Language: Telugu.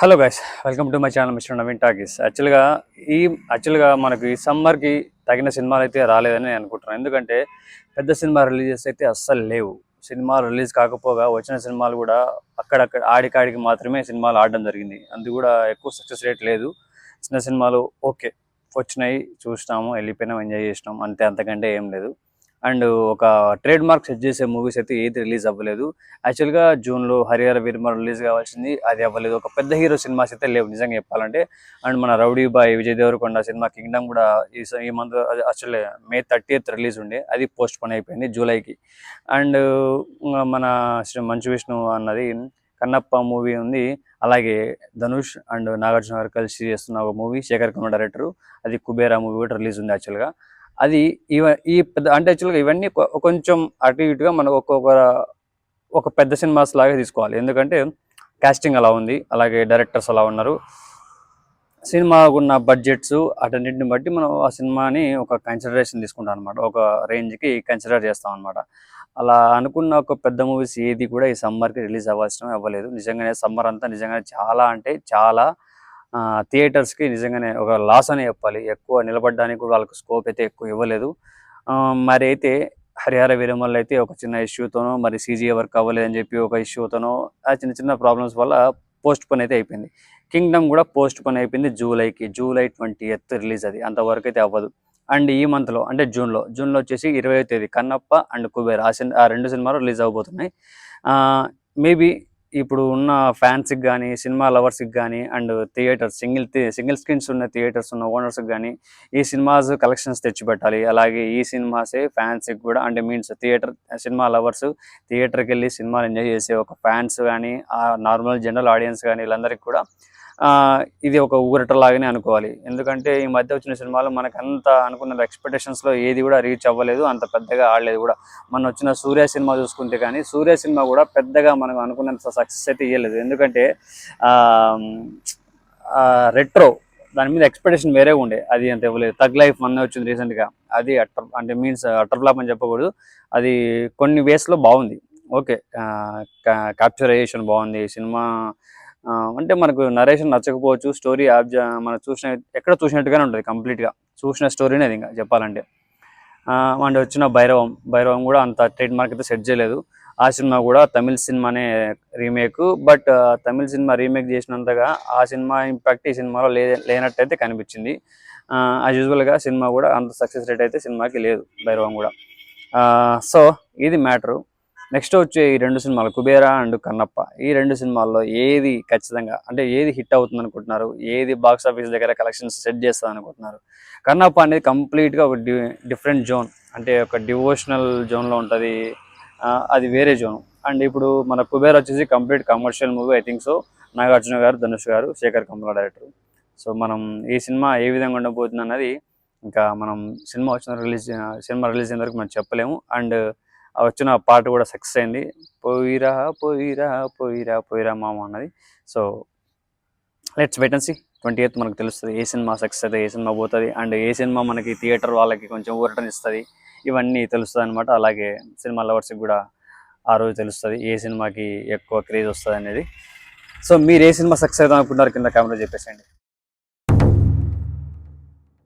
Hello guys welcome to my channel mister Naveen talkies యాక్చువల్గా ఈ యాక్చువల్గా మనకు ఈ సమ్మర్కి తగిన సినిమాలు అయితే రాలేదని నేను అనుకుంటున్నాను. ఎందుకంటే పెద్ద సినిమా రిలీజెస్ అయితే అస్సలు లేవు. సినిమా రిలీజ్ కాకపోగా వచ్చిన సినిమాలు కూడా అక్కడక్కడ ఆడికాడికి మాత్రమే సినిమాలు ఆడడం జరిగింది. అందు కూడా ఎక్కువ సక్సెస్ రేట్ లేదు. చిన్న సినిమాలు ఓకే వచ్చినాయి చూసినాము వెళ్ళిపోయినాం ఎంజాయ్ చేసినాం అంతే అంతకంటే ఏం లేదు. అండ్ ఒక ట్రేడ్ మార్క్ సెట్ చేసే మూవీస్ అయితే ఏది రిలీజ్ అవ్వలేదు. యాక్చువల్గా జూన్లో హరిహర వీరమ రిలీజ్ కావాల్సింది అది అవ్వలేదు. ఒక పెద్ద హీరో సినిమాస్ అయితే లేవు నిజంగా చెప్పాలంటే. అండ్ మన rowdy boy Vijay Deverakonda cinema Kingdom కూడా ఈ ఈ month actually May thirty release ఉండే అది పోస్ట్ పోన్ అయిపోయింది జూలైకి. అండ్ మన శ్రీ మంచు విష్ణు అన్నది కన్నప్ప మూవీ ఉంది. అలాగే ధనుష్ అండ్ నాగార్జున గారు కలిసి చేస్తున్న ఒక మూవీ శేఖర్ కన్న డైరెక్టర్. అది కుబేరా మూవీ కూడా రిలీజ్ ఉంది యాక్చువల్గా. అది ఇవ ఈ పెద్ద అంటే యాక్చువల్గా ఇవన్నీ కొంచెం అటు ఇటుగా మనకు ఒక్కొక్క ఒక పెద్ద సినిమాస్ లాగా తీసుకోవాలి. ఎందుకంటే కాస్టింగ్ అలా ఉంది. అలాగే డైరెక్టర్స్ అలా ఉన్నారు. సినిమాకున్న బడ్జెట్స్ అటన్నింటిని బట్టి మనం ఆ సినిమాని ఒక కన్సిడరేషన్ తీసుకుంటాం అనమాట ఒక రేంజ్కి కన్సిడర్ చేస్తాం అనమాట అలా అనుకున్న ఒక పెద్ద మూవీస్ ఏది కూడా ఈ సమ్మర్కి రిలీజ్ అవ్వాల్సిన అవ్వలేదు నిజంగానే సమ్మర్ అంతా నిజంగానే చాలా అంటే చాలా థియేటర్స్కి నిజంగానే ఒక లాస్ అనే చెప్పాలి. ఎక్కువ నిలబడడానికి కూడా వాళ్ళకి స్కోప్ అయితే ఎక్కువ ఇవ్వలేదు. మరి అయితే హరిహర వీరమల్ అయితే ఒక చిన్న ఇష్యూతోనో మరి సీజీ వర్క్ అవ్వలేదని చెప్పి ఒక ఇష్యూతోనో ఆ చిన్న చిన్న ప్రాబ్లమ్స్ వల్ల పోస్ట్ పోన్ అయితే అయిపోయింది. కింగ్డమ్ కూడా పోస్ట్ పోన్ అయిపోయింది జూలైకి. జూలై ట్వంటీ ఎత్ రిలీజ్ అది. అంతవరకు అయితే అవ్వదు. అండ్ ఈ మంత్లో అంటే జూన్లో జూన్లో వచ్చేసి ఇరవై తేదీ కన్నప్ప అండ్ కుబేర్ ఆ సిన్ ఆ రెండు సినిమాలు రిలీజ్ అవబోతున్నాయి మేబీ ఇప్పుడు ఉన్న ఫ్యాన్స్కి కానీ సినిమా లవర్స్కి కానీ and theatres single single screens ఉన్న థియేటర్స్ ఉన్న ఓనర్స్కి కానీ ఈ సినిమాస్ కలెక్షన్స్ తెచ్చిపెట్టాలి అలాగే ఈ సినిమాసే ఫ్యాన్స్కి కూడా అంటే మీన్స్ థియేటర్ సినిమా లవర్స్ థియేటర్కి వెళ్ళి సినిమాలు ఎంజాయ్ చేసే ఒక ఫ్యాన్స్ కానీ నార్మల్ జనరల్ ఆడియన్స్ కానీ వీళ్ళందరికీ కూడా ఇది ఒక ఊరటలాగానే అనుకోవాలి. ఎందుకంటే ఈ మధ్య వచ్చిన సినిమాలు మనకు అంత అనుకున్న ఎక్స్పెక్టేషన్స్లో ఏది కూడా రీచ్ అవ్వలేదు అంత పెద్దగా ఆడలేదు కూడా. మన వచ్చిన సూర్య సినిమా చూసుకుంటే కానీ సూర్య సినిమా కూడా పెద్దగా మనకు అనుకున్నంత సక్సెస్ అయితే ఇవ్వలేదు ఎందుకంటే రెట్రో దాని మీద ఎక్స్పెక్టేషన్ వేరే ఉండే. అది అంత ఇవ్వలేదు. తగ్ లైఫ్ మొన్న వచ్చింది రీసెంట్గా అది అటర్ అంటే మీన్స్ అటర్ ఫ్లాప్ అని చెప్పకూడదు. అది కొన్ని వేస్లో బాగుంది. ఓకే. క్యాప్చరైజేషన్ బాగుంది. సినిమా అంటే మనకు నరేషన్ నచ్చకపోవచ్చు. స్టోరీ మనం చూసిన ఎక్కడ చూసినట్టుగానే ఉంటుంది కంప్లీట్గా చూసిన స్టోరీనే అది ఇంకా చెప్పాలంటే. అంటే అండ్ వచ్చిన భైరవం భైరవం కూడా అంత ట్రేడ్ మార్క్ అయితే సెట్ చేయలేదు. ఆ సినిమా కూడా తమిళ్ సినిమానే remake. But Tamil cinema remake చేసినంతగా ఆ సినిమా ఇంపాక్ట్ ఈ సినిమాలో లే లేనట్టయితే కనిపించింది. యాజ్ యూజువల్గా సినిమా కూడా అంత సక్సెస్ రేట్ అయితే సినిమాకి లేదు భైరవం కూడా. సో ఇది మ్యాటరు. నెక్స్ట్ వచ్చే ఈ రెండు సినిమాలు కుబేరా అండ్ కన్నప్ప. ఈ రెండు సినిమాల్లో ఏది ఖచ్చితంగా అంటే ఏది హిట్ అవుతుంది అనుకుంటున్నారు ఏది బాక్స్ ఆఫీస్ దగ్గర కలెక్షన్స్ సెట్ చేస్తుంది అనుకుంటున్నారు కన్నప్ప అనేది కంప్లీట్గా ఒక డిఫరెంట్ జోన్ అంటే ఒక డివోషనల్ జోన్లో ఉంటుంది. అది వేరే జోన్. అండ్ ఇప్పుడు మన కుబేర్ వచ్చేసి complete commercial movie I think so Nagarjuna garu Dhanush garu Sekhar Kammula director so మనం ఈ సినిమా ఏ విధంగా ఉండబోతుంది అన్నది ఇంకా మనం సినిమా వచ్చిన రిలీజ్ సినిమా రిలీజ్ అయిన వరకు మనం చెప్పలేము. అండ్ వచ్చిన పాట కూడా సక్సెస్ అయింది. పోయిరా పోయిరా పోయిరా పోయిరా మామ అన్నది. So let's wait and see twenty eighth మనకు తెలుస్తుంది. ఏ సినిమా సక్సెస్ అయితే ఏ సినిమా పోతుంది. అండ్ ఏ సినిమా మనకి థియేటర్ వాళ్ళకి కొంచెం ఊరటనిస్తుంది. ఇవన్నీ తెలుస్తుంది అనమాట అలాగే సినిమా లవర్స్కి కూడా ఆ రోజు తెలుస్తుంది ఏ సినిమాకి ఎక్కువ క్రేజ్ వస్తుంది అనేది సో మీరు ఏ సినిమా సక్సెస్ అవుతాం అనుకుంటున్నారు కింద కెమెరా చెప్పేసండి